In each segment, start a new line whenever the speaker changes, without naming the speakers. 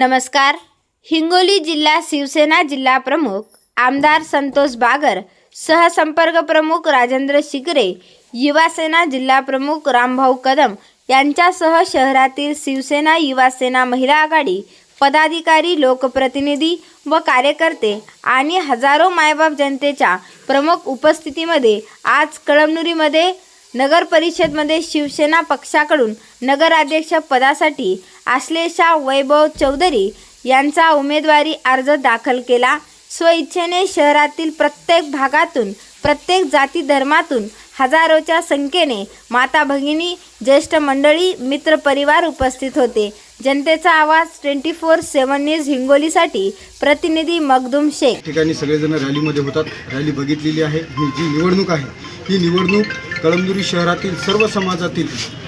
नमस्कार. हिंगोली जिल्हा शिवसेना जिल्हा प्रमुख आमदार संतोष बागर सहसंपर्क प्रमुख राजेंद्र शिकरे युवासेना जिल्हा प्रमुख रामभाऊ कदम यांच्यासह शहरातील शिवसेना युवासेना महिला आघाडी पदाधिकारी लोकप्रतिनिधी व कार्यकर्ते आणि हजारो मायबाप जनतेच्या प्रमुख उपस्थितीमध्ये आज कळमनुरीमध्ये नगर परिषदमध्ये शिवसेना पक्षाकडून नगराध्यक्ष पदासाठी आश्लेषा वैभव चौधरी यांचा उमेदवारी अर्ज दाखल केला. स्वइच्छेने शहरातील प्रत्येक भागातून प्रत्येक जाती धर्मातून हजारोच्या संख्येने माता भगिनी ज्येष्ठ मंडळी मित्रपरिवार उपस्थित होते. जनतेचा आवाज ट्वेंटी फोर सेवन न्यूज हिंगोलीसाठी प्रतिनिधी मखदूम शेख.
ठिकाणी सगळेजण रॅलीमध्ये होतात. रॅली बघितलेली आहे. ही जी निवडणूक आहे ही निवडणूक कळमनुरी शहरातील सर्व समाजातील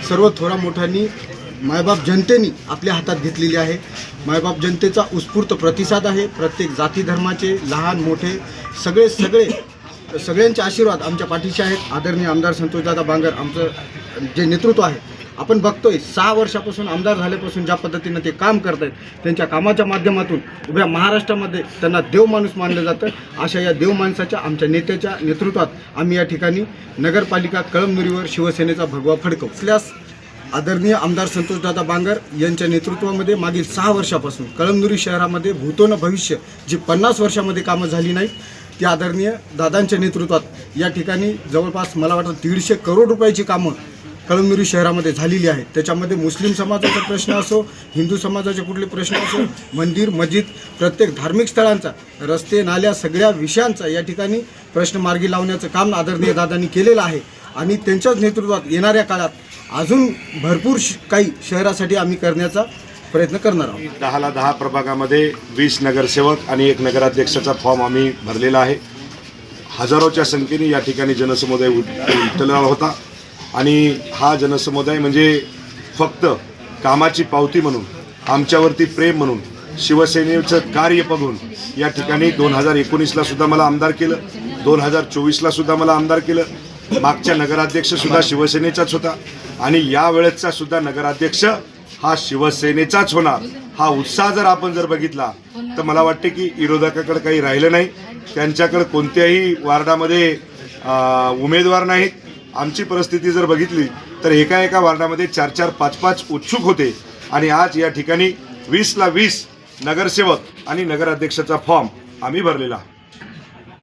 सर्व थोरा मोठ्यांनी मायबाप जनतेनी आपल्या हातात घेतलेली आहे. मायबाप जनतेचा उत्स्फूर्त प्रतिसाद आहे. प्रत्येक जाती धर्माचे लहान मोठे सगळे सगळे सगळ्यांचे आशीर्वाद आमच्या पाठीशी आहेत. आदरणीय आमदार संतोषदादा बांगर आमचं जे नेतृत्व आहे आपण बघतोय सहा वर्षापासून आमदार झाल्यापासून ज्या पद्धतीनं ते काम करत आहेत त्यांच्या कामाच्या माध्यमातून उभ्या महाराष्ट्रामध्ये त्यांना देव माणूस मानलं जातं. अशा या देव माणसाच्या आमच्या नेत्याच्या नेतृत्वात आम्ही या ठिकाणी नगरपालिका कळमनुरीवर शिवसेनेचा भगवा फडकव. असल्यास आदरणीय आमदार संतोषदादा बांगर यांच्या नेतृत्वामध्ये मागील सहा वर्षापासून कळमनुरी शहरामध्ये भूतोन भविष्य जी पन्नास वर्षामध्ये कामं झाली नाहीत ती आदरणीय दादांच्या नेतृत्वात या ठिकाणी जवळपास मला वाटतं दीडशे करोड रुपयाची कामं कळमनुरी शहरामध्ये झालेली आहेत. त्याच्यामध्ये मुस्लिम समाजाचा प्रश्न असो हिंदू समाजाचे कुठले प्रश्न असो मंदिर मस्जिद प्रत्येक धार्मिक स्थळांचा रस्ते नाल्या सगळ्या विषयांचा या ठिकाणी प्रश्न मार्गी लावण्याचं काम आदरणीय दादांनी केलेलं आहे. आणि त्यांच्याच नेतृत्वात येणाऱ्या काळात अजून भरपूर श- काही शहरासाठी आम्ही करण्याचा प्रयत्न करणार आहोत.
दहाला दहा प्रभागामध्ये वीस नगरसेवक आणि एक नगराध्यक्षाचा फॉर्म आम्ही भरलेला आहे. हजारोच्या संख्येने या ठिकाणी जनसमुदाय उठलेला होता. आणि हा जनसमुदाय म्हणजे फक्त कामाची पावती म्हणून आमच्यावरती प्रेम म्हणून शिवसेनेचं कार्य बघून या ठिकाणी दोन हजार एकोणीसला सुद्धा मला आमदार केलं दोन हजार चोवीसला सुद्धा मला आमदार केलं. मागच्या नगराध्यक्ष सुद्धा शिवसेनेचाच होता आणि या वेळेसचा सुद्धा नगराध्यक्ष हा शिवसेनेचाच होणार. हा उत्साह जर आपण जर बघितला तर मला वाटते की विरोधकाकडे काही राहिलं नाही. त्यांच्याकडे कोणत्याही वार्डामध्ये उमेदवार नाहीत. आमची परिस्थिती जर बघितली तर एका एका वार्डामध्ये चार चार पाच पाच उत्सुक होते. आणि आज या ठिकाणी वीसला वीस नगरसेवक आणि नगराध्यक्षाचा फॉर्म आम्ही भरलेला. आहे